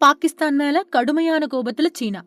பாகிஸ்தான் மேல கடுமையான கோபத்துல சீனா.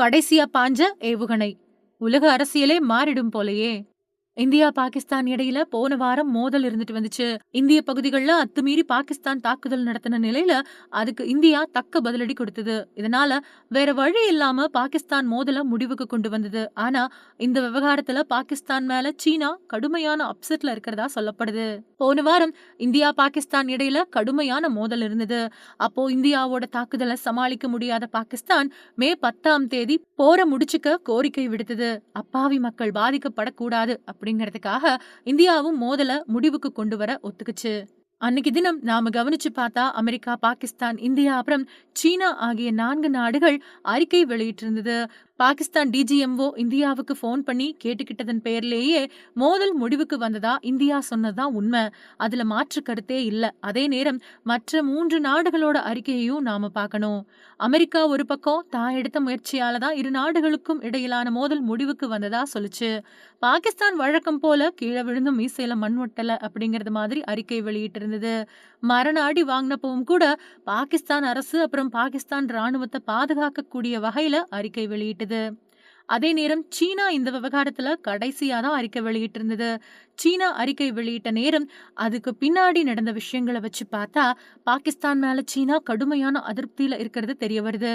கடைசியா பாஞ்ச ஏவுகணை. உலக அரசியலே மாறிடும் போலயே. இந்தியா பாகிஸ்தான் இடையில போன வாரம் மோதல் இருந்துட்டு வந்துச்சு. இந்திய பகுதிகளில் அத்துமீறி பாகிஸ்தான் தாக்குதல் நடத்தின நிலையில அதுக்கு இந்தியா தக்க பதிலடி கொடுத்தது. இதனால வேற வழி இல்லாம பாகிஸ்தான் மோதல முடிவுக்கு கொண்டு வந்தது. ஆனா இந்த விவகாரத்துல பாகிஸ்தான் மேல சீனா கடுமையான அப்செட்ல இருக்கிறதா சொல்லப்படுது. போன வாரம் இந்தியா பாகிஸ்தான் இடையில கடுமையான மோதல் இருந்தது. அப்போ இந்தியாவோட தாக்குதலை சமாளிக்க முடியாத பாகிஸ்தான் மே பத்தாம் தேதி போரை முடிச்சுக்க கோரிக்கை விடுத்தது. அப்பாவி மக்கள் பாதிக்கப்படக்கூடாது அப்படிங்கறதுக்காக இந்தியாவும் மோதல முடிவுக்கு கொண்டு வர ஒத்துக்குச்சு. அன்னைக்கு தினம் நாம கவனிச்சு பார்த்தா அமெரிக்கா பாகிஸ்தான் இந்தியா அப்புறம் சீனா ஆகிய நான்கு நாடுகள் அறிக்கை வெளியிட்டிருந்தது. பாகிஸ்தான் டிஜிஎம்ஓ இந்தியாவுக்கு ஃபோன் பண்ணி கேட்டுக்கிட்டதன் பெயர்லேயே மோதல் முடிவுக்கு வந்ததா இந்தியா சொன்னதா உண்மை. அதுல மாற்று கருத்தே இல்ல. அதே நேரம் மற்ற மூன்று நாடுகளோட அறிக்கையையும் நாம பார்க்கணும். அமெரிக்கா ஒரு பக்கம் தான் எடுத்த முயற்சியால தான் இரு நாடுகளுக்கும் இடையிலான மோதல் முடிவுக்கு வந்ததா சொல்லுச்சு. பாகிஸ்தான் வழக்கம் போல கீழே விழுந்தும் மீசையில மண் ஒட்டல அப்படிங்கறது மாதிரி அறிக்கை வெளியிட்டு இருந்தது மரண அடி வாங்கினப்பவும் கூட பாகிஸ்தான் அரசு அப்புறம் பாகிஸ்தான் ராணுவத்தை பாதுகாக்கக்கூடிய வகையில அறிக்கை வெளியிட்டு வெளியிட்டது அதே நேரம் சீனா இந்த விவகாரத்துல கடைசியா தான் அறிக்கை வெளியிட்டு இருந்தது சீனா அறிக்கை வெளியிட்ட நேரம் அதுக்கு பின்னாடி நடந்த விஷயங்களை வச்சு பார்த்தா பாகிஸ்தான் மேல சீனா கடுமையான அதிருப்தியில இருக்கிறது தெரிய வருது.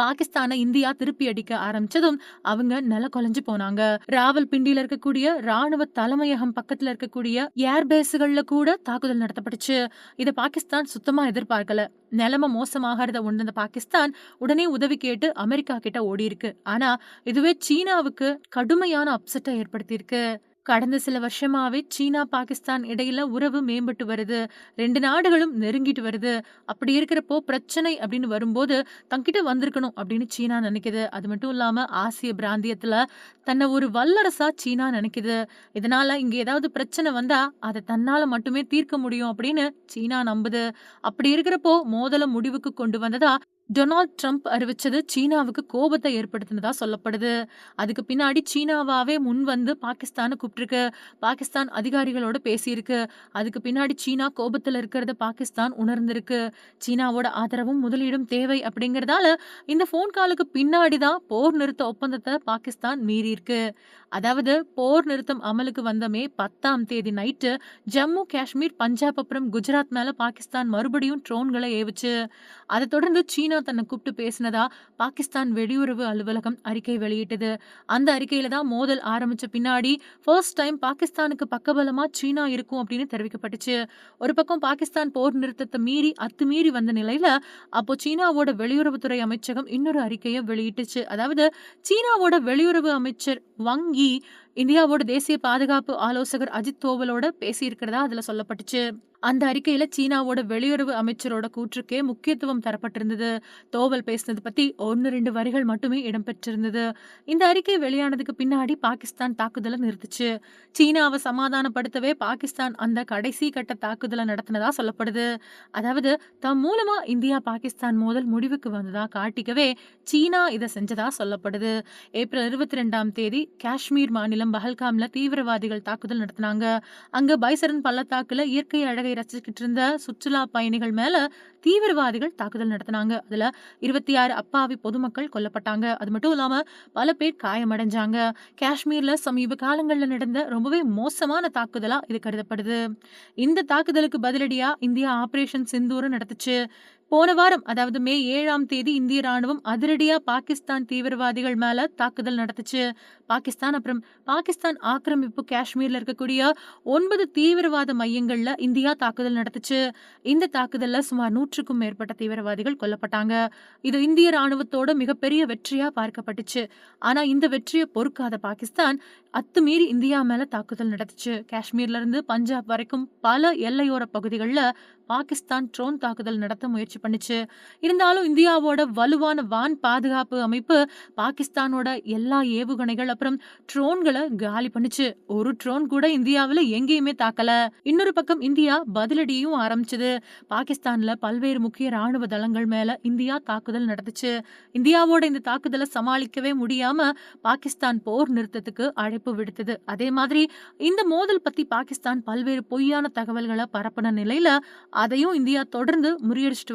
பாகிஸ்தானை இந்தியா திருப்பி அடிக்க ஆரம்பிச்சதும் அவங்க நில கொலைஞ்சு போனாங்க. ராவல்பிண்டியில இருக்கக்கூடிய ராணுவ தலைமையகம் பக்கத்துல இருக்கக்கூடிய ஏர்பேஸுகள்ல கூட தாக்குதல் நடத்தப்பட்டுச்சு. இதை பாகிஸ்தான் சுத்தமா எதிர்பார்க்கல. நிலைமை மோசமாகறத உணர்ந்த பாகிஸ்தான் உடனே உதவி கேட்டு அமெரிக்கா கிட்ட ஓடி இருக்கு ஆனா இதுவே சீனாவுக்கு கடுமையான அப்செட்டை ஏற்படுத்தியிருக்கு. கடந்த சில வருஷமாவே சீனா பாகிஸ்தான் இடையில உறவு மேம்பட்டு வருது. ரெண்டு நாடுகளும் நெருங்கிட்டு வருது. அப்படி இருக்கிறப்போ பிரச்சனை அப்படின்னு வரும்போது தங்கிட்ட வந்திருக்கணும் அப்படின்னு சீனா நினைக்குது. அது மட்டும் இல்லாம ஆசிய பிராந்தியத்துல தன்னை ஒரு வல்லரசா சீனா நினைக்குது. இதனால இங்க ஏதாவது பிரச்சனை வந்தா அதை தன்னால மட்டுமே தீர்க்க முடியும் அப்படின்னு சீனா நம்புது. அப்படி இருக்கிறப்போ மோதல முடிவுக்கு கொண்டு வந்ததா டொனால்ட் ட்ரம்ப் அறிவிச்சது சீனாவுக்கு கோபத்தை ஏற்படுத்தினதா சொல்லப்படுது. அதுக்கு பின்னாடி சீனாவாவே முன் வந்து பாகிஸ்தானை கூப்பிட்டுருக்கு. பாகிஸ்தான் அதிகாரிகளோட பேசியிருக்கு. அதுக்கு பின்னாடி சீனா கோபத்தில் இருக்கிறத பாகிஸ்தான் உணர்ந்திருக்கு. சீனாவோட ஆதரவும் முதலீடும் தேவை அப்படிங்கிறதால இந்த ஃபோன் காலுக்கு பின்னாடி தான் போர் நிறுத்த ஒப்பந்தத்தை பாகிஸ்தான் மீறியிருக்கு. அதாவது போர் நிறுத்தம் அமலுக்கு வந்த மே பத்தாம் தேதி நைட்டு ஜம்மு காஷ்மீர் பஞ்சாப் அப்புறம் குஜராத் மேல பாகிஸ்தான் மறுபடியும் ட்ரோன்களை ஏவிச்சு. அதை தொடர்ந்து சீனா தன்னை கூப்பிட்டு பேசினதா பாகிஸ்தான் வெளியுறவு அலுவலகம் அறிக்கை வெளியிட்டது. அந்த அறிக்கையில தான் மோதல் ஆரம்பிச்ச பின்னாடி ஃபர்ஸ்ட் டைம் பாகிஸ்தானுக்கு பக்கபலமா சீனா இருக்கும் அப்படின்னு தெரிவிக்கப்பட்டுச்சு. ஒரு பக்கம் பாகிஸ்தான் போர் நிறுத்தத்தை மீறி அத்துமீறி வந்த நிலையில அப்போ சீனாவோட வெளியுறவுத்துறை அமைச்சகம் இன்னொரு அறிக்கையை வெளியிட்டுச்சு. அதாவது சீனாவோட வெளியுறவு அமைச்சர் வங்கி இந்தியாவோட தேசிய பாதுகாப்பு ஆலோசகர் அஜித் தோவலோட பேசியிருக்கிறதா அதுல சொல்லப்பட்டுச்சு. அந்த அறிக்கையில சீனாவோட வெளியுறவு அமைச்சரோட கூற்றுக்கே முக்கியத்துவம் தரப்பட்டிருந்தது. தோவல் பேசினது பத்தி ஒன்னு ரெண்டு வரிகள் மட்டுமே இடம்பெற்றிருந்தது. இந்த அறிக்கை வெளியானதுக்கு பின்னாடி பாகிஸ்தான் தாக்குதலை நிறுத்துச்சு. சீனாவை சமாதானப்படுத்தவே பாகிஸ்தான் அந்த கடைசி கட்ட தாக்குதலை நடத்தினதா சொல்லப்படுது. அதாவது தம் மூலமா இந்தியா பாகிஸ்தான் மோதல் முடிவுக்கு வந்ததா காட்டிக்கவே சீனா இதை செஞ்சதா சொல்லப்படுது. ஏப்ரல் இருபத்தி ரெண்டாம் தேதி காஷ்மீர் மாநிலம் பஹல்காம்ல தீவிரவாதிகள் தாக்குதல் நடத்தினாங்க. அங்க பைசரன் பள்ளத்தாக்குல இயற்கை அழகை ரசிச்சுக்கிட்டு இருந்த சுற்றுலா பயணிகள் மேல தீவிரவாதிகள் தாக்குதல் நடத்தினாங்க. அதுல இருபத்தி ஆறு அப்பாவி பொதுமக்கள் கொல்லப்பட்டாங்க. அது மட்டும் இல்லாம பல பேர் காயமடைஞ்சாங்க. காஷ்மீர்ல சமீப காலங்கள்ல நடந்த ரொம்பவே மோசமான தாக்குதலா இது கருதப்படுது. இந்த தாக்குதலுக்கு பதிலடியா இந்தியா ஆபரேஷன் சிந்தூர் நடத்துச்சு. போன வாரம் அதாவது மே ஏழாம் தேதி இந்திய ராணுவம் அதிரடியா பாகிஸ்தான் தீவிரவாதிகள் மேல தாக்குதல் நடத்துச்சு. பாகிஸ்தான் அப்புறம் பாகிஸ்தான் ஆக்கிரமிப்பு காஷ்மீர்ல இருக்கக்கூடிய ஒன்பது தீவிரவாத மையங்கள்ல இந்தியா தாக்குதல் நடத்துச்சு. இந்த தாக்குதல்ல சுமார் நூற்றுக்கும் மேற்பட்ட தீவிரவாதிகள் கொல்லப்பட்டாங்க. இது இந்திய ராணுவத்தோட மிகப்பெரிய வெற்றியா பார்க்கப்பட்டுச்சு. ஆனா இந்த வெற்றியை பொறுக்காத பாகிஸ்தான் அத்துமீறி இந்தியா மேல தாக்குதல் நடத்துச்சு. காஷ்மீர்ல இருந்து பஞ்சாப் வரைக்கும் பல எல்லையோர பகுதிகளில் பாகிஸ்தான் ட்ரோன் தாக்குதல் நடத்த முயற்சி பண்ணுச்சு. இருந்தாலும் இந்தியாவோட வலுவான வான் பாதுகாப்பு அமைப்பு பாகிஸ்தானோட எல்லா ஏவுகணைகள் அப்புறம் ட்ரோன்களை காலி பண்ணுச்சு. ஒரு ட்ரோன் கூட இந்தியாவில் எங்கேயுமே தாக்கல. இன்னொரு பக்கம் இந்தியா பதிலடியும் ஆரம்பிச்சது. பாகிஸ்தான்ல பல்வேறு முக்கிய ராணுவ தளங்கள் மேல இந்தியா தாக்குதல் நடத்துச்சு இந்தியாவோட இந்த தாக்குதலை சமாளிக்கவே முடியாம பாகிஸ்தான் போர் நிறுத்தத்துக்கு அழைப்பு விடுத்தது. அதே மாதிரி இந்த மோதல் பத்தி பாகிஸ்தான் பல்வேறு பொய்யான தகவல்களை பரப்பின நிலையில அதையும் இந்தியா தொடர்ந்து முறியடிச்சிட்டு